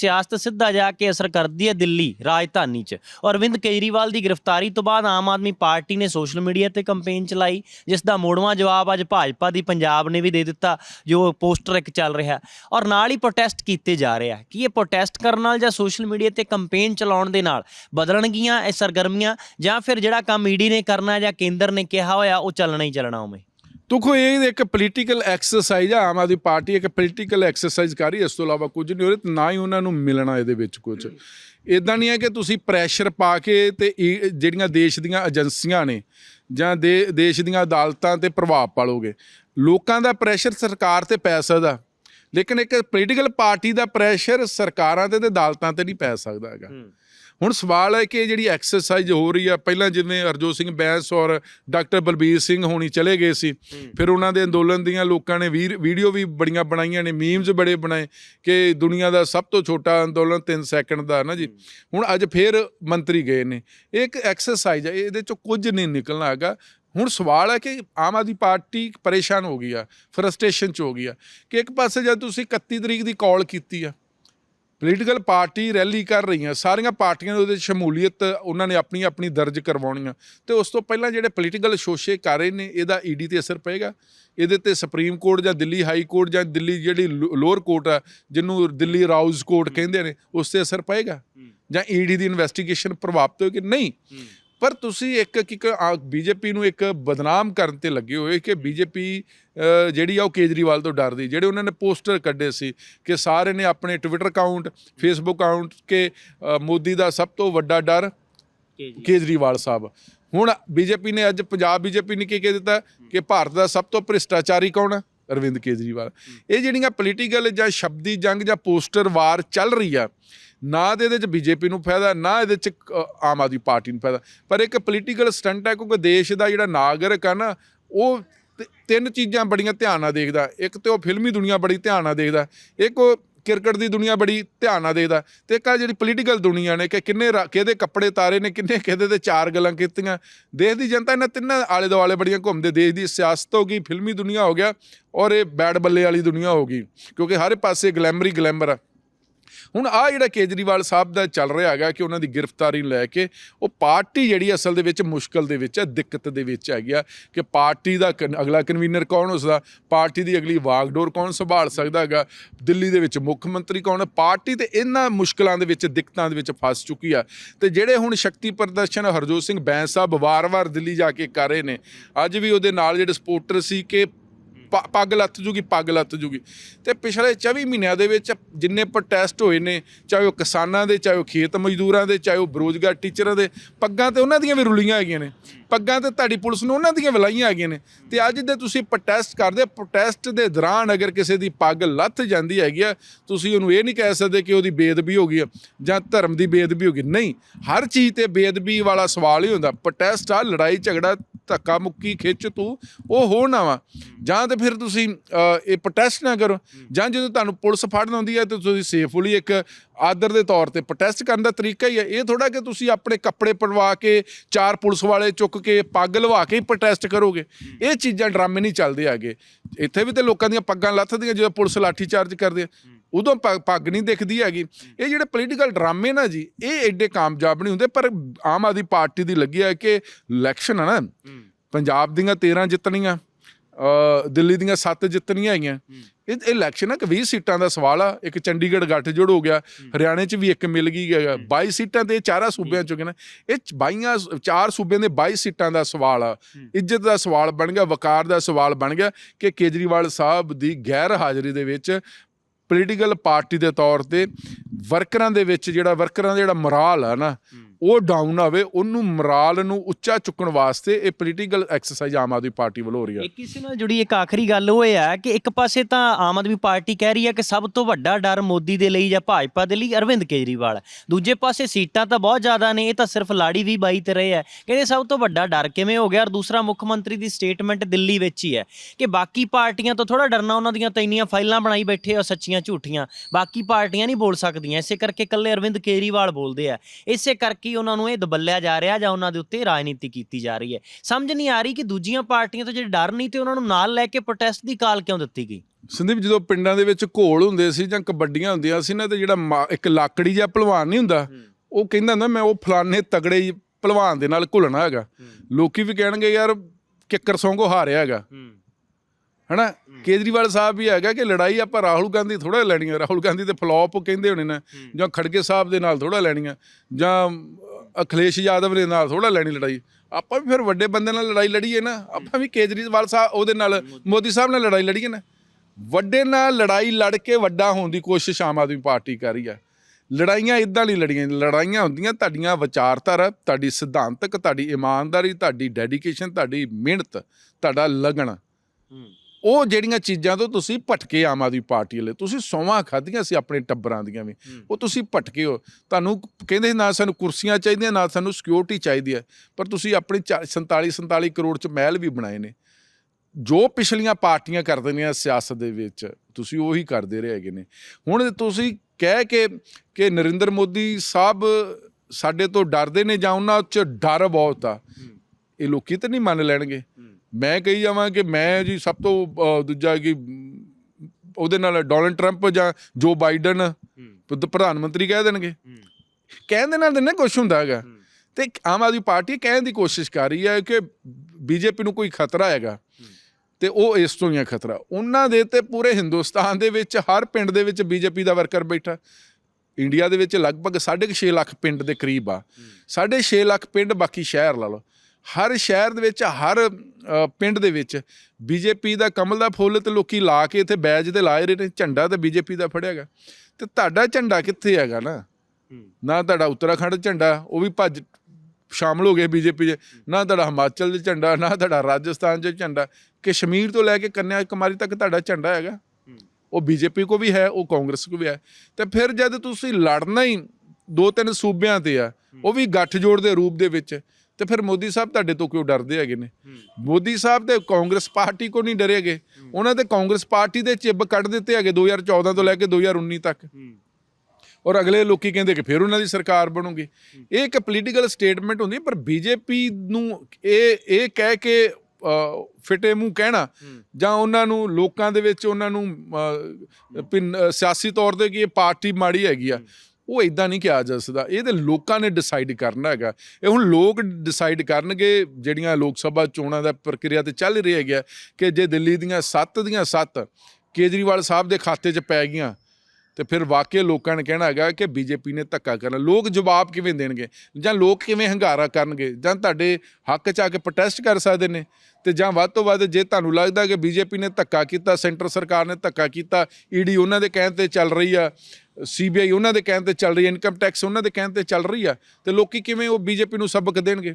ਸਿਆਸਤ ਸਿੱਧਾ ਜਾ ਕੇ ਅਸਰ ਕਰਦੀ ਹੈ ਦਿੱਲੀ, ਰਾਜਧਾਨੀ 'ਚ। ਅਰਵਿੰਦ ਕੇਜਰੀਵਾਲ ਦੀ ਗ੍ਰਿਫਤਾਰੀ ਤੋਂ ਬਾਅਦ ਆਮ ਆਦਮੀ ਪਾਰਟੀ ਨੇ ਸੋਸ਼ਲ ਮੀਡੀਆ ਤੇ ਕੈਂਪੇਨ ਚਲਾਈ, ਜਿਸ ਦਾ ਮੋੜਵਾਂ ਜਵਾਬ ਅੱਜ ਭਾਜਪਾ ਦੀ ਪੰਜਾਬ ਨੇ ਵੀ ਦੇ ਦਿੱਤਾ, ਜੋ ਪੋਸਟਰ ਇੱਕ ਚੱਲ ਰਿਹਾ। ਔਰ ਨਾਲ ਹੀ ਪ੍ਰੋਟੈਸਟ ਕੀਤੇ ਜਾ ਰਿਹਾ ਆ। ਕੀ ਇਹ ਪ੍ਰੋਟੈਸਟ ਕਰਨ ਨਾਲ ਜਾਂ ਸੋਸ਼ਲ ਮੀਡੀਆ ਤੇ ਕੈਂਪੇਨ ਚਲਾਉਣ ਦੇ ਨਾਲ ਬਦਲਣਗੀਆਂ, ਇਹ ਸਰਗਰਮੀਆਂ, ਜਾਂ ਫਿਰ ਜਿਹੜਾ ਕੰਮ ਈਡੀ ਨੇ ਕਰਨਾ ਜਾਂ ਕੇਂਦਰ ਨੇ ਕਿਹਾ ਹੋਇਆ, ਉਹ ਚੱਲਣਾ ਹੀ ਚੱਲਣਾ ਉਵੇਂ? ਦੇਖੋ, ਇਹ ਇੱਕ ਪੋਲੀਟੀਕਲ ਐਕਸਰਸਾਈਜ਼ ਆ, ਆਮ ਆਦਮੀ ਪਾਰਟੀ ਇੱਕ ਪੋਲੀਟੀਕਲ ਐਕਸਰਸਾਈਜ਼ ਕਰ ਰਹੀ ਇਸ ਤੋਂ ਇਲਾਵਾ ਕੁਝ ਨਹੀਂ ਹੋ ਰਿਹਾ ਨਾ ਹੀ ਉਹਨਾਂ ਨੂੰ ਮਿਲਣਾ ਇਹਦੇ ਵਿੱਚ ਕੁਝ। ਇਦਾਂ ਨਹੀਂ ਹੈ ਕਿ ਤੁਸੀਂ ਪ੍ਰੈਸ਼ਰ ਪਾ ਕੇ ਤੇ ਇਹ ਜਿਹੜੀਆਂ ਦੇਸ਼ ਦੀਆਂ ਏਜੰਸੀਆਂ ਨੇ ਜਾਂ ਦੇ, ਦੇਸ਼ ਦੀਆਂ ਅਦਾਲਤਾਂ ਤੇ ਪ੍ਰਭਾਵ ਪਾਲੋਗੇ। ਲੋਕਾਂ ਦਾ ਪ੍ਰੈਸ਼ਰ ਸਰਕਾਰ ਤੇ ਪੈ ਸਕਦਾ, ਲੇਕਿਨ ਇੱਕ ਪੋਲੀਟੀਕਲ ਪਾਰਟੀ ਦਾ ਪ੍ਰੈਸ਼ਰ ਸਰਕਾਰਾਂ ਤੇ ਤੇ ਅਦਾਲਤਾਂ ਤੇ ਨਹੀਂ ਪੈ ਸਕਦਾ ਹੈਗਾ। ਹੁਣ ਸਵਾਲ ਹੈ ਕਿ ਇਹ ਜਿਹੜੀ ਐਕਸਰਸਾਈਜ਼ ਹੋ ਰਹੀ ਆ ਪਹਿਲਾਂ ਜਿਵੇਂ ਹਰਜੋਤ ਸਿੰਘ ਬੈਂਸ ਔਰ ਡਾਕਟਰ ਬਲਬੀਰ ਸਿੰਘ ਹੋਣੀ ਚਲੇ ਗਏ ਸੀ ਫਿਰ ਉਹਨਾਂ ਦੇ ਅੰਦੋਲਨ ਦੀਆਂ ਲੋਕਾਂ ਨੇ ਵੀਡੀਓ ਵੀ ਬੜੀਆਂ ਬਣਾਈਆਂ ਨੇ ਮੀਮਸ ਬੜੇ ਬਣਾਏ ਕਿ ਦੁਨੀਆ ਦਾ ਸਭ ਤੋਂ ਛੋਟਾ ਅੰਦੋਲਨ 3 ਸੈਕਿੰਡ ਦਾ ਨਾ ਜੀ? ਹੁਣ ਅੱਜ ਫਿਰ ਮੰਤਰੀ ਗਏ ਨੇ। ਇਹ ਇੱਕ ਐਕਸਰਸਾਈਜ਼ ਹੈ ਇਹਦੇ ਚੋਂ ਕੁਝ ਨਹੀਂ ਨਿਕਲਣਾ ਹੈਗਾ। ਹੁਣ ਸਵਾਲ ਹੈ ਕਿ ਆਮ ਆਦਮੀ ਪਾਰਟੀ ਪਰੇਸ਼ਾਨ ਹੋ ਗਈ ਆ ਫਰਸਟ੍ਰੇਸ਼ਨ ਚ ਹੋ ਗਈ ਆ ਕਿ ਇੱਕ ਪਾਸੇ ਜਦ ਤੁਸੀਂ 31 ਤਰੀਕ ਦੀ ਕਾਲ ਕੀਤੀ ਆ ਪੋਲੀਟੀਕਲ ਪਾਰਟੀ ਰੈਲੀ ਕਰ ਰਹੀਆਂ ਸਾਰੀਆਂ ਪਾਰਟੀਆਂ ਦੇ ਉਹਦੇ ਸ਼ਮੂਲੀਅਤ ਉਹਨਾਂ ਨੇ ਆਪਣੀ ਆਪਣੀ ਦਰਜ ਕਰਵਾਉਣੀਆਂ। ਤੇ ਉਸ ਤੋਂ ਪਹਿਲਾਂ ਜਿਹੜੇ ਪੋਲੀਟੀਕਲ ਸ਼ੋਸ਼ੇ ਕਰ ਰਹੇ ਨੇ ਇਹਦਾ ਈਡੀ ਤੇ ਅਸਰ ਪਏਗਾ। ਇਹਦੇ ਤੇ ਸੁਪਰੀਮ ਕੋਰਟ ਜਾਂ ਦਿੱਲੀ ਹਾਈ ਕੋਰਟ ਜਾਂ ਦਿੱਲੀ ਜਿਹੜੀ ਲੋਅਰ ਕੋਰਟ ਆ ਜਿਹਨੂੰ ਦਿੱਲੀ ਰਾਊਜ਼ ਕੋਰਟ ਕਹਿੰਦੇ ਨੇ ਉਸ ਤੇ ਅਸਰ ਪਏਗਾ? ਜਾਂ ਈਡੀ ਦੀ ਇਨਵੈਸਟੀਗੇਸ਼ਨ ਪ੍ਰਭਾਵਿਤ ਹੋਏਗੀ? ਨਹੀਂ। ਪਰ ਤੁਸੀਂ ਇੱਕ ਇੱਕ ਬੀਜੇਪੀ ਨੂੰ ਇੱਕ ਬਦਨਾਮ ਕਰਨ ਤੇ ਲੱਗੇ ਹੋਏ ਕਿ ਬੀਜੇਪੀ ਜਿਹੜੀ ਆ ਉਹ ਕੇਜਰੀਵਾਲ ਤੋਂ ਡਰਦੀ ਜਿਹੜੇ ਉਹਨਾਂ ਨੇ ਪੋਸਟਰ ਕੱਢੇ ਸੀ ਕਿ ਸਾਰੇ ਨੇ ਆਪਣੇ ਟਵਿੱਟਰ ਅਕਾਊਂਟ ਫੇਸਬੁੱਕ ਅਕਾਊਂਟ ਕਿ ਮੋਦੀ ਦਾ ਸਭ ਤੋਂ ਵੱਡਾ ਡਰ ਕੇਜਰੀਵਾਲ। ਸਾਹਿਬ। ਹੁਣ ਬੀਜੇਪੀ ਨੇ ਅੱਜ ਪੰਜਾਬ ਬੀਜੇਪੀ ਨੇ ਕੀ ਕਹਿ ਦਿੱਤਾ? ਕਿ ਭਾਰਤ ਦਾ ਸਭ ਤੋਂ ਭ੍ਰਿਸ਼ਟਾਚਾਰੀ ਕੌਣ? ਹੈ ਅਰਵਿੰਦ ਕੇਜਰੀਵਾਲ। ਇਹ ਜਿਹੜੀਆਂ ਪੋਲੀਟੀਕਲ ਜਾਂ ਸ਼ਬਦੀ ਜੰਗ ਜਾਂ ਪੋਸਟਰ ਵਾਰ ਚੱਲ ਰਹੀ ਆ ਨਾ ਦੇ ਇਹਦੇ ਚ ਬੀਜੇਪੀ ਨੂੰ ਫਾਇਦਾ, ਨਾ ਇਹਦੇ ਚ ਆਮ ਆਦਮੀ ਪਾਰਟੀ ਨੂੰ ਫਾਇਦਾ। ਪਰ ਇੱਕ ਪੋਲੀਟੀਕਲ ਸਟੰਟ ਹੈ ਕਿਉਂਕਿ ਦੇਸ਼ ਦਾ ਜਿਹੜਾ ਨਾਗਰਿਕ ਆ ਨਾ, ਉਹ ਤਿੰਨ ਚੀਜ਼ਾਂ ਬੜੀਆਂ ਧਿਆਨ ਨਾਲ ਦੇਖਦਾ। ਇੱਕ ਤੇ ਉਹ ਫਿਲਮੀ ਦੁਨੀਆ ਬੜੀ ਧਿਆਨ ਨਾਲ ਦੇਖਦਾ, ਇੱਕ ਉਹ ਕ੍ਰਿਕਟ ਦੀ ਦੁਨੀਆ ਬੜੀ ਧਿਆਨ ਨਾਲ ਦੇਖਦਾ। ਤੇ ਇੱਕ ਆ ਜਿਹੜੀ ਪੋਲੀਟੀਕਲ ਦੁਨੀਆ ਨੇ, ਕਿ ਕਿੰਨੇ ਰਾ- ਕਿਹਦੇ ਕੱਪੜੇ ਤਾਰੇ ਨੇ, ਕਿੰਨੇ ਕਿਹਦੇ ਤੇ ਚਾਰ ਗੱਲਾਂ ਕੀਤੀਆਂ। ਦੇਸ਼ ਦੀ ਜਨਤਾ ਇਹਨਾਂ ਤਿੰਨਾਂ ਆਲੇ ਦੁਆਲੇ ਬੜੀਆਂ ਘੁੰਮਦੇ। ਦੇਸ਼ ਦੀ ਸਿਆਸਤ ਹੋ ਗਈ ਫਿਲਮੀ ਦੁਨੀਆ ਹੋ ਗਿਆ, ਔਰ ਇਹ ਬੈਡ ਬੱਲੇ ਵਾਲੀ ਦੁਨੀਆ ਹੋ ਗਈ। ਕਿਉਂਕਿ ਹਰ ਪਾਸੇ ਗਲੈਮਰੀ ਗਲੈਮਰ ਆ। ਹੁਣ ਆ ਜਿਹੜਾ ਕੇਜਰੀਵਾਲ ਸਾਹਿਬ ਦਾ ਚੱਲ ਰਿਹਾ ਹੈਗਾ ਕਿ ਉਹਨਾਂ ਦੀ ਗ੍ਰਿਫਤਾਰੀ ਨੂੰ ਲੈ ਕੇ ਉਹ ਪਾਰਟੀ ਜਿਹੜੀ ਅਸਲ ਦੇ ਵਿੱਚ ਮੁਸ਼ਕਲ ਦੇ ਵਿੱਚ ਹੈ, ਦਿੱਕਤ ਦੇ ਵਿੱਚ ਹੈਗੀ ਆ ਕਿ ਪਾਰਟੀ ਦਾ ਕਨ- ਅਗਲਾ ਕਨਵੀਨਰ ਕੌਣ ਉਸਦਾ ਪਾਰਟੀ ਦੀ ਅਗਲੀ ਵਾਗਡੋਰ ਕੌਣ ਸੰਭਾਲ ਸਕਦਾ ਹੈਗਾ? ਦਿੱਲੀ ਦੇ ਵਿੱਚ ਮੁੱਖ ਮੰਤਰੀ ਕੌਣ ਪਾਰਟੀ ਤੇ ਇਹਨਾਂ ਮੁਸ਼ਕਲਾਂ ਦੇ ਵਿੱਚ, ਦਿੱਕਤਾਂ ਦੇ ਵਿੱਚ ਫਸ ਚੁੱਕੀ ਆ। ਤੇ ਜਿਹੜੇ ਹੁਣ ਸ਼ਕਤੀ ਪ੍ਰਦਰਸ਼ਨ ਹਰਜੋਤ ਸਿੰਘ ਬੈਂਸ ਸਾਹਿਬ ਵਾਰ-ਵਾਰ ਦਿੱਲੀ ਜਾ ਕੇ ਕਰ ਰਹੇ ਨੇ, ਅੱਜ ਵੀ ਉਹਦੇ ਨਾਲ ਜਿਹੜੇ ਸਪੋਰਟਰ ਸੀ ਕਿ ਪ- ਪੱਗ ਲੱਥ ਜੂਗੀ, ਪੱਗ ਲੱਥ ਜੂਗੀ। ਤੇ ਪਿਛਲੇ 24 ਮਹੀਨਿਆਂ ਦੇ ਵਿੱਚ ਜਿੰਨੇ ਪ੍ਰੋਟੈਸਟ ਹੋਏ ਨੇ, ਚਾਹੇ ਉਹ ਕਿਸਾਨਾਂ ਦੇ, ਚਾਹੇ ਉਹ ਖੇਤ ਮਜ਼ਦੂਰਾਂ ਦੇ, ਚਾਹੇ ਉਹ ਬੇਰੁਜ਼ਗਾਰ ਟੀਚਰਾਂ ਦੇ, ਪੱਗਾਂ ਤੇ ਉਹਨਾਂ ਦੀਆਂ ਵੀ ਰੁਲੀਆਂ ਹੈਗੀਆਂ ਨੇ। ਪੱਗਾਂ ਤੇ ਤੁਹਾਡੀ ਪੁਲਿਸ ਨੂੰ ਉਹਨਾਂ ਦੀਆਂ ਵਿਲਾਈਆਂ ਹੈਗੀਆਂ ਨੇ। ਤੇ ਅੱਜ ਦੇ ਤੁਸੀਂ ਪ੍ਰੋਟੈਸਟ ਕਰਦੇ ਪ੍ਰੋਟੈਸਟ ਦੇ ਦੌਰਾਨ ਅਗਰ ਕਿਸੇ ਦੀ ਪੱਗ ਲੱਥ ਜਾਂਦੀ ਹੈਗੀ ਆ, ਤੁਸੀਂ ਉਹਨੂੰ ਇਹ ਨਹੀਂ ਕਹਿ ਸਕਦੇ ਕਿ ਉਹਦੀ ਬੇਅਦਬੀ ਹੋ ਗਈ ਆ ਜਾਂ ਧਰਮ ਦੀ ਬੇਅਦਬੀ ਹੋ ਗਈ। ਨਹੀਂ, ਹਰ ਚੀਜ਼ ਤੇ ਬੇਅਦਬੀ ਵਾਲਾ ਸਵਾਲ ਹੀ ਹੁੰਦਾ। ਪ੍ਰੋਟੈਸਟ ਆ, ਲੜਾਈ ਝਗੜਾ ਧੱਕਾ ਮੁੱਕੀ ਖਿੱਚ ਤੂੰ, ਉਹ ਹੋ ਨਾ ਵਾ। ਜਾਂ ਤੇ ਫਿਰ ਤੁਸੀਂ ਇਹ ਪ੍ਰੋਟੈਸਟ ਨਾ ਕਰੋ। ਜਾਂ ਜਦੋਂ ਤੁਹਾਨੂੰ ਪੁਲਿਸ ਫੜਨ ਆਉਂਦੀ ਹੈ ਤੇ ਤੁਸੀਂ ਸੇਫਲੀ ਇੱਕ ਆਦਰ ਦੇ ਤੌਰ ਤੇ ਪ੍ਰੋਟੈਸਟ ਕਰਨ ਦਾ ਤਰੀਕਾ ਹੀ ਹੈ। ਇਹ ਥੋੜਾ ਕਿ ਤੁਸੀਂ ਆਪਣੇ ਕੱਪੜੇ ਪਰਵਾ ਕੇ, ਚਾਰ ਪੁਲਿਸ ਵਾਲੇ ਚੁੱਕ ਕੇ ਪੱਗ ਲਵਾ ਕੇ ਹੀ ਪ੍ਰੋਟੈਸਟ ਕਰੋਗੇ। ਇਹ ਚੀਜ਼ਾਂ ਡਰਾਮੇ ਨਹੀਂ ਚੱਲਦੇ ਹੈਗੇ। ਇੱਥੇ ਵੀ ਤੇ ਲੋਕਾਂ ਦੀਆਂ ਪੱਗਾਂ ਲੱਥਦੀਆਂ, ਜਦੋਂ ਪੁਲਿਸ ਲਾਠੀ ਚਾਰਜ ਕਰਦੇ ਆ। ਉਦੋਂ ਪੱਗ ਨਹੀਂ ਦਿਖਦੀ ਹੈਗੀ। ਇਹ ਜਿਹੜੇ ਪੋਲੀਟੀਕਲ ਡਰਾਮੇ ਨਾ ਜੀ, ਇਹ ਐਡੇ ਕਾਮਯਾਬ ਨਹੀਂ ਹੁੰਦੇ, ਪਰ ਆਮ ਆਦਮੀ ਪਾਰਟੀ ਦੀ ਲੱਗੀ ਹੈ ਕਿ ਇਲੈਕਸ਼ਨ ਹੈ ਨਾ, ਪੰਜਾਬ ਦੀਆਂ 13 ਜਿੱਤਣੀਆਂ ਦਿੱਲੀ ਦੀਆਂ 7 ਜਿੱਤਣੀਆਂ ਹੈਗੀਆਂ। ਇਹ ਇਲੈਕਸ਼ਨ ਹੈ ਕਿ 20 ਸੀਟਾਂ ਦਾ ਸਵਾਲ ਆ, ਇੱਕ ਚੰਡੀਗੜ੍ਹ ਗੱਠਜੋੜ ਹੋ ਗਿਆ, ਹਰਿਆਣੇ 'ਚ ਵੀ ਇੱਕ ਮਿਲ ਗਈ ਹੈਗਾ 22 ਸੀਟਾਂ ਤੇ ਇਹ ਚਾਰਾਂ ਸੂਬਿਆਂ ਚੋਂ ਨਾ ਇਹ 22 ਚਾਰ ਸੂਬਿਆਂ ਦੇ 22 ਸੀਟਾਂ ਦਾ ਸਵਾਲ ਆ। ਇੱਜ਼ਤ ਦਾ ਸਵਾਲ ਬਣ ਗਿਆ, ਵਕਾਰ ਦਾ ਸਵਾਲ ਬਣ ਗਿਆ ਕਿ ਕੇਜਰੀਵਾਲ ਸਾਹਿਬ ਦੀ ਗੈਰ ਹਾਜ਼ਰੀ ਦੇ ਵਿੱਚ ਪੋਲੀਟੀਕਲ ਪਾਰਟੀ ਦੇ ਤੌਰ ਤੇ ਵਰਕਰਾਂ ਦੇ ਵਿੱਚ ਜਿਹੜਾ ਵਰਕਰਾਂ ਦਾ ਜਿਹੜਾ ਮੋਰਾਲ ਆ ਨਾ ਉਹ ਡਾਊਨ ਹੋਵੇ ਉਹਨੂੰ ਮੋਰਾਲ ਨੂੰ ਉੱਚਾ ਚੁੱਕਣ ਵਾਸਤੇ ਇਹ political exercise Aam Aadmi Party ਵੱਲੋਂ ਹੋ ਰਹੀ ਹੈ। ਇੱਕ ਕਿਸੇ ਨਾਲ ਜੁੜੀ ਇੱਕ ਆਖਰੀ ਗੱਲ ਉਹ ਹੈ ਕਿ ਇੱਕ ਪਾਸੇ ਤਾਂ ਆਮ ਆਦਮੀ ਪਾਰਟੀ ਕਹਿ ਰਹੀ ਹੈ ਕਿ ਸਭ ਤੋਂ ਵੱਡਾ ਡਰ ਮੋਦੀ ਦੇ ਲਈ ਜਾਂ ਭਾਜਪਾ ਦੇ ਲਈ ਅਰਵਿੰਦ ਕੇਜਰੀਵਾਲ ਦੂਜੇ ਪਾਸੇ ਸੀਟਾਂ ਤਾਂ ਬਹੁਤ ਜ਼ਿਆਦਾ ਨੇ, ਇਹ ਤਾਂ ਸਿਰਫ ਲਾੜੀ ਵੀ ਬਾਈ ਤੇ ਰਹੇ ਹੈ। ਕਹਿੰਦੇ ਸਭ ਤੋਂ ਵੱਡਾ ਡਰ ਕਿਵੇਂ ਹੋ ਗਿਆ? ਔਰ ਦੂਸਰਾ ਮੁੱਖ ਮੰਤਰੀ ਦੀ ਸਟੇਟਮੈਂਟ ਦਿੱਲੀ ਵਿੱਚ ਹੀ ਹੈ ਕਿ ਬਾਕੀ ਪਾਰਟੀਆਂ ਤੋਂ ਥੋੜਾ ਡਰਨਾ, ਉਹਨਾਂ ਦੀਆਂ ਤਾਂ ਇੰਨੀਆਂ ਫਾਈਲਾਂ ਬਣਾਈ ਬੈਠੇ ਆ ਸੱਚੀਆਂ ਝੂਠੀਆਂ। ਬਾਕੀ ਪਾਰਟੀਆਂ ਨਹੀਂ ਬੋਲ ਸਕਦੀਆਂ। ਇਸੇ ਕਰਕੇ ਇਕੱਲੇ ਅਰਵਿੰਦ ਕੇਜਰੀਵਾਲ ਬੋਲਦੇ ਆ। ਇਸੇ ਕਰਕੇ ਕਿ ਉਹਨਾਂ ਨੂੰ ਇਹ ਦਬੱਲਿਆ ਜਾ ਰਿਹਾ ਜਾਂ ਉਹਨਾਂ ਦੇ ਉੱਤੇ ਰਾਜਨੀਤੀ ਕੀਤੀ ਜਾ ਰਹੀ ਹੈ। ਸਮਝ ਨਹੀਂ ਆ ਰਹੀ ਕਿ ਦੂਜੀਆਂ ਪਾਰਟੀਆਂ ਤੋਂ ਜੇ ਡਰ ਨਹੀਂ ਤੇ ਉਹਨਾਂ ਨੂੰ ਨਾਲ ਲੈ ਕੇ ਪ੍ਰੋਟੈਸਟ ਦੀ ਕਾਲ ਕਿਉਂ ਦਿੱਤੀ ਗਈ? ਸੰਦੀਪ ਜਦੋਂ ਪਿੰਡਾਂ ਦੇ ਵਿੱਚ ਘੋਲ ਹੁੰਦੇ ਸੀ ਜਾਂ ਕਬੱਡੀਆਂ ਹੁੰਦੀਆਂ ਸੀ ਨਾ ਤੇ ਜਿਹੜਾ ਇੱਕ ਲਾਕੜੀ ਜਿਹਾ ਪਹਿਲਵਾਨ ਨਹੀਂ ਹੁੰਦਾ ਉਹ ਕਹਿੰਦਾ ਹੁੰਦਾ ਮੈਂ ਉਹ ਫਲਾਣੇ ਤਗੜੇ ਪਹਿਲਵਾਨ ਦੇ ਨਾਲ ਘੁਲਣਾ ਹੈਗਾ। ਲੋਕੀ ਵੀ ਕਹਿਣਗੇ ਯਾਰ ਕਿੱਕਰ ਸੌਂਗੋ ਹਾਰਿਆ ਹੈਗਾ। ਹਨਾ? ਕੇਜਰੀਵਾਲ ਸਾਹਿਬ ਵੀ ਹੈਗਾ ਕਿ ਲੜਾਈ ਆਪਾਂ ਰਾਹੁਲ ਗਾਂਧੀ ਥੋੜਾ ਲੈਣੀ ਹੈ। ਰਾਹੁਲ ਗਾਂਧੀ ਤੇ ਫਲॉप ਕਹਿੰਦੇ ਹੋਣੇ ਨੇ ਜਾਂ ਖੜਗੇ ਸਾਹਿਬ ਦੇ ਨਾਲ ਥੋੜਾ ਲੈਣੀ ਆ ਜਾਂ ਅਖਿਲੇਸ਼ ਯਾਦਵ ਦੇ ਨਾਲ ਥੋੜਾ ਲੈਣੀ ਲੜਾਈ। ਆਪਾਂ ਵੀ ਫਿਰ ਵੱਡੇ ਬੰਦੇ ਨਾਲ ਲੜਾਈ ਲੜੀਏ ਨਾ। ਆਪਾਂ ਵੀ ਕੇਜਰੀਵਾਲ ਸਾਹਿਬ ਉਹਦੇ ਨਾਲ ਮੋਦੀ ਸਾਹਿਬ। ਨਾਲ ਲੜਾਈ ਲੜੀਏ ਨਾ। ਵੱਡੇ ਨਾਲ ਲੜਾਈ ਲੜ ਕੇ ਵੱਡਾ ਹੋਣ ਦੀ ਕੋਸ਼ਿਸ਼ ਆਮ ਆਦਮੀ ਪਾਰਟੀ ਕਰ ਰਹੀ ਹੈ। ਲੜਾਈਆਂ ਇਦਾਂ ਨਹੀਂ ਲੜੀਆਂ ਲੜਾਈਆਂ ਹੁੰਦੀਆਂ ਤੁਹਾਡੀਆਂ ਵਿਚਾਰਧਾਰਾ ਤੁਹਾਡੀ ਸਿਧਾਂਤਕ ਤੁਹਾਡੀ ਇਮਾਨਦਾਰੀ ਤੁਹਾਡੀ ਡੈਡੀਕੇਸ਼ਨ ਤੁਹਾਡੀ ਮਿਹਨਤ ਤੁਹਾਡਾ ਲਗਨ। ਉਹ ਜਿਹੜੀਆਂ ਚੀਜ਼ਾਂ ਤੋਂ ਤੁਸੀਂ ਭਟਕੇ ਆਮ ਆਦਮੀ ਪਾਰਟੀ ਵਾਲੇ ਤੁਸੀਂ ਸੌਵਾਂ ਖਾਧੀਆਂ ਸੀ ਆਪਣੇ ਟੱਬਰਾਂ ਦੀਆਂ ਵੀ। ਉਹ ਤੁਸੀਂ ਭਟਕੇ ਹੋ। ਤੁਹਾਨੂੰ ਕਹਿੰਦੇ ਨਾ ਸਾਨੂੰ ਕੁਰਸੀਆਂ ਚਾਹੀਦੀਆਂ ਨਾ ਸਾਨੂੰ ਸਿਕਿਉਰਿਟੀ ਚਾਹੀਦੀ ਹੈ। ਪਰ ਤੁਸੀਂ ਆਪਣੀ 47 47 ਕਰੋੜ ਚ ਮਹਿਲ ਵੀ ਬਣਾਏ ਨੇ। ਜੋ ਪਿਛਲੀਆਂ ਪਾਰਟੀਆਂ ਕਰਦੇ ਨੇ ਸਿਆਸਤ ਦੇ ਵਿੱਚ ਤੁਸੀਂ ਉਹੀ ਕਰਦੇ ਰਹੇ ਹੈਗੇ ਨੇ। ਹੁਣ ਤੁਸੀਂ ਕਹਿ ਕੇ ਕਿ ਨਰਿੰਦਰ ਮੋਦੀ ਸਾਹਿਬ ਸਾਡੇ ਤੋਂ ਡਰਦੇ ਨੇ ਜਾਂ ਉਹਨਾਂ 'ਚ ਡਰ ਬਹੁਤ ਆ ਇਹ ਲੋਕੀ ਤਾਂ ਨਹੀਂ ਮੰਨ ਲੈਣਗੇ। ਮੈਂ ਕਹੀ ਜਾਵਾਂ ਕਿ ਮੈਂ ਜੀ ਸਭ ਤੋਂ ਦੂਜਾ ਕਿ ਉਹਦੇ ਨਾਲ ਡੋਨਲਡ ਟਰੰਪ ਜਾਂ ਜੋ ਬਾਈਡਨ ਪ੍ਰਧਾਨ ਮੰਤਰੀ ਕਹਿ ਦੇਣਗੇ। ਕਹਿਣ ਦੇ ਨਾਲ ਤਾਂ ਨਹੀਂ ਕੁਝ ਹੁੰਦਾ ਹੈਗਾ। ਤੇ ਆਮ ਆਦਮੀ ਪਾਰਟੀ ਕਹਿਣ ਦੀ ਕੋਸ਼ਿਸ਼ ਕਰ ਰਹੀ ਹੈ ਕਿ ਬੀਜੇਪੀ ਨੂੰ ਕੋਈ ਖਤਰਾ ਹੈਗਾ। ਤੇ ਉਹ ਇਸ ਤੋਂ ਹੀ ਆ ਖਤਰਾ। ਉਹਨਾਂ ਦੇ ਤੇ ਪੂਰੇ ਹਿੰਦੁਸਤਾਨ ਦੇ ਵਿੱਚ ਹਰ ਪਿੰਡ ਦੇ ਵਿੱਚ ਬੀਜੇਪੀ ਦਾ ਵਰਕਰ ਬੈਠਾ। ਇੰਡੀਆ ਦੇ ਵਿੱਚ ਲਗਭਗ 6.5 ਲੱਖ ਪਿੰਡ ਦੇ ਕਰੀਬ ਆ। 6.5 ਲੱਖ ਪਿੰਡ ਬਾਕੀ ਸ਼ਹਿਰ ਲਾ ਲਓ। ਹਰ ਸ਼ਹਿਰ ਦੇ ਵਿੱਚ ਹਰ ਪਿੰਡ ਦੇ ਵਿੱਚ ਬੀਜੇਪੀ ਦਾ ਕਮਲ ਦਾ ਫੁੱਲ ਤੇ ਲੋਕੀ ਲਾ ਕੇ ਇੱਥੇ ਬੈਜ ਤੇ ਲਾਏ ਰਹੇ ਨੇ ਝੰਡਾ ਤੇ ਬੀਜੇਪੀ ਦਾ ਫੜਿਆਗਾ ਤੇ ਤੁਹਾਡਾ ਝੰਡਾ ਕਿੱਥੇ ਹੈਗਾ ਨਾ? ਨਾ ਤੁਹਾਡਾ ਉੱਤਰਾਖੰਡ ਝੰਡਾ ਉਹ ਵੀ ਭੱਜ ਸ਼ਾਮਲ ਹੋ ਗਏ ਬੀਜੇਪੀ 'ਚ ਨਾ ਤੁਹਾਡਾ ਹਿਮਾਚਲ 'ਚ ਝੰਡਾ ਨਾ ਤੁਹਾਡਾ ਰਾਜਸਥਾਨ 'ਚ ਝੰਡਾ। ਕਸ਼ਮੀਰ ਤੋਂ ਲੈ ਕੇ ਕੰਨਿਆ ਕੁਮਾਰੀ ਤੱਕ ਤੁਹਾਡਾ ਝੰਡਾ ਹੈਗਾ। ਉਹ ਬੀਜੇਪੀ ਕੋ ਵੀ ਹੈ ਉਹ ਕਾਂਗਰਸ ਕੋ ਵੀ ਹੈ। ਤੇ ਫਿਰ ਜਦ ਤੁਸੀਂ ਲੜਨਾ ਹੀ ਦੋ ਤਿੰਨ ਸੂਬਿਆਂ ਤੇ ਆ ਉਹ ਵੀ ਗੱਠਜੋੜ ਦੇ ਰੂਪ ਦੇ ਵਿੱਚ ਤੇ ਫਿਰ ਮੋਦੀ ਸਾਹਿਬ ਤੁਹਾਡੇ ਤੋਂ ਕਿਉਂ ਡਰਦੇ ਹੈਗੇ ਨੇ? ਮੋਦੀ ਸਾਹਿਬ ਤੇ ਕਾਂਗਰਸ ਪਾਰਟੀ ਕੋ ਨਹੀਂ ਡਰੇਗੇ ਉਹਨਾਂ ਤੇ ਕਾਂਗਰਸ ਪਾਰਟੀ ਦੇ ਚਿੱਬ ਕੱਢ ਦਿੱਤੇ ਹੈਗੇ 2014 ਤੋਂ ਲੈ ਕੇ 2019 ਤੱਕ। ਔਰ ਅਗਲੇ ਲੋਕੀ ਕਹਿੰਦੇ ਕਿ ਫਿਰ ਉਹਨਾਂ ਦੀ ਸਰਕਾਰ ਬਣੂਗੀ। ਇਹ ਇੱਕ ਪੋਲੀਟੀਕਲ ਸਟੇਟਮੈਂਟ ਹੁੰਦੀ ਹੈ, ਪਰ ਬੀਜੇਪੀ ਨੂੰ ਇਹ ਇਹ ਕਹਿ ਕੇ ਫਿਟੇ ਮੂੰਹ ਕਹਿਣਾ ਜਾਂ ਉਹਨਾਂ ਨੂੰ ਲੋਕਾਂ ਦੇ ਵਿੱਚ ਉਹਨਾਂ ਨੂੰ ਸਿਆਸੀ ਤੌਰ ਤੇ ਕਿ ਇਹ ਪਾਰਟੀ ਮਾੜੀ ਹੈਗੀ ਆ। ਉਹ ਇਦਾਂ ਨਹੀਂ ਕਿਹਾ ਜਾ ਸਕਦਾ। ਇਹ ਤੇ ਲੋਕਾਂ ਨੇ ਡਿਸਾਈਡ ਕਰਨਾ ਹੈਗਾ। ਇਹ ਹੁਣ ਲੋਕ ਡਿਸਾਈਡ ਕਰਨਗੇ, ਜਿਹੜੀਆਂ ਲੋਕ ਸਭਾ ਚੋਣਾਂ ਦਾ ਪ੍ਰਕਿਰਿਆ ਤੇ ਚੱਲ ਰਹੀ ਹੈਗੀ ਆ ਕਿ ਜੇ ਦਿੱਲੀ ਦੀਆਂ 7 ਦੀਆਂ 7 ਕੇਜਰੀਵਾਲ ਸਾਹਿਬ ਦੇ ਖਾਤੇ 'ਚ ਪੈ ਗਈਆਂ ਤੇ ਫਿਰ ਵਾਕਿਆ ਲੋਕਾਂ ਨੇ ਕਹਿਣਾ ਹੈਗਾ ਕਿ ਬੀਜੇਪੀ ਨੇ ਧੱਕਾ ਕਰਨਾ। ਲੋਕ ਜਵਾਬ ਕਿਵੇਂ ਦੇਣਗੇ? ਜਾਂ ਲੋਕ ਕਿਵੇਂ ਹੰਗਾਰਾ ਕਰਨਗੇ? ਜਾਂ ਤੁਹਾਡੇ ਹੱਕ 'ਚ ਆ ਕੇ ਪ੍ਰੋਟੈਸਟ ਕਰ ਸਕਦੇ ਨੇ? ਤੇ ਜਾਂ ਵੱਧ ਤੋਂ ਵੱਧ ਜੇ ਤੁਹਾਨੂੰ ਲੱਗਦਾ ਕਿ ਬੀਜੇਪੀ ਨੇ ਧੱਕਾ ਕੀਤਾ ਸੈਂਟਰ ਸਰਕਾਰ ਨੇ ਧੱਕਾ ਕੀਤਾ ਈਡੀ ਉਹਨਾਂ ਦੇ ਕਹਿਣ ਤੇ ਚੱਲ ਰਹੀ ਆ ਸੀਬੀਆਈ ਉਹਨਾਂ ਦੇ ਕਹਿਣ ਤੇ ਚੱਲ ਰਹੀ ਇਨਕਮ ਟੈਕਸ ਉਹਨਾਂ ਦੇ ਕਹਿਣ ਤੇ ਚੱਲ ਰਹੀ ਆ ਤੇ ਲੋਕੀ ਕਿਵੇਂ ਉਹ ਬੀਜੇਪੀ ਨੂੰ ਸਬਕ ਦੇਣਗੇ?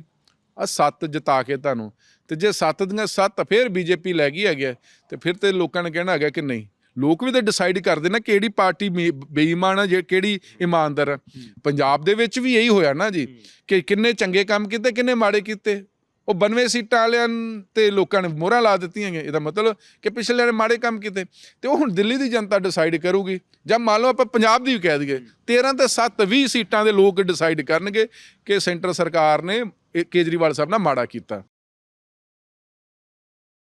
ਆ ਸੱਤ ਜਿਤਾ ਕੇ ਤੁਹਾਨੂੰ। ਤੇ ਜੇ ਸੱਤ ਦੀਆਂ ਸੱਤ ਫਿਰ ਬੀਜੇਪੀ ਲੈ ਗਈ ਹੈਗੀ ਹੈ, ਤੇ ਫਿਰ ਤੇ ਲੋਕਾਂ ਨੇ ਕਹਿਣਾ ਹੈਗਾ ਕਿ ਨਹੀਂ। ਲੋਕ ਵੀ ਤਾਂ ਡਿਸਾਈਡ ਕਰਦੇ ਨਾ ਕਿਹੜੀ ਪਾਰਟੀ ਬੇਈਮਾਨ ਆ ਜੇ ਕਿਹੜੀ ਇਮਾਨਦਾਰ ਆ। ਪੰਜਾਬ ਦੇ ਵਿੱਚ ਵੀ ਇਹੀ ਹੋਇਆ ਨਾ ਜੀ ਕਿ ਕਿੰਨੇ ਚੰਗੇ ਕੰਮ ਕੀਤੇ ਕਿੰਨੇ ਮਾੜੇ ਕੀਤੇ। ਉਹ 92 ਸੀਟਾਂ ਵਾਲਿਆਂ ਤੇ ਲੋਕਾਂ ਨੇ ਮੋਹਰਾਂ ਲਾ ਦਿੱਤੀਆਂ ਗਏ ਇਹਦਾ ਮਤਲਬ ਕਿ ਪਿਛਲੇ ਨੇ ਮਾੜੇ ਕੰਮ ਕੀਤੇ। ਤੇ ਉਹ ਹੁਣ ਦਿੱਲੀ ਦੀ ਜਨਤਾ ਡਿਸਾਈਡ ਕਰੂਗੀ। ਜਾਂ ਮੰਨ ਲਓ ਆਪਾਂ ਪੰਜਾਬ ਦੀ ਵੀ ਕਹਿ ਦਈਏ 13 ਤੇ 7 20 ਸੀਟਾਂ ਦੇ ਲੋਕ ਡਿਸਾਈਡ ਕਰਨਗੇ ਕਿ ਸੈਂਟਰ ਸਰਕਾਰ ਨੇ ਕੇਜਰੀਵਾਲ ਸਾਹਿਬ ਨਾਲ ਮਾੜਾ ਕੀਤਾ।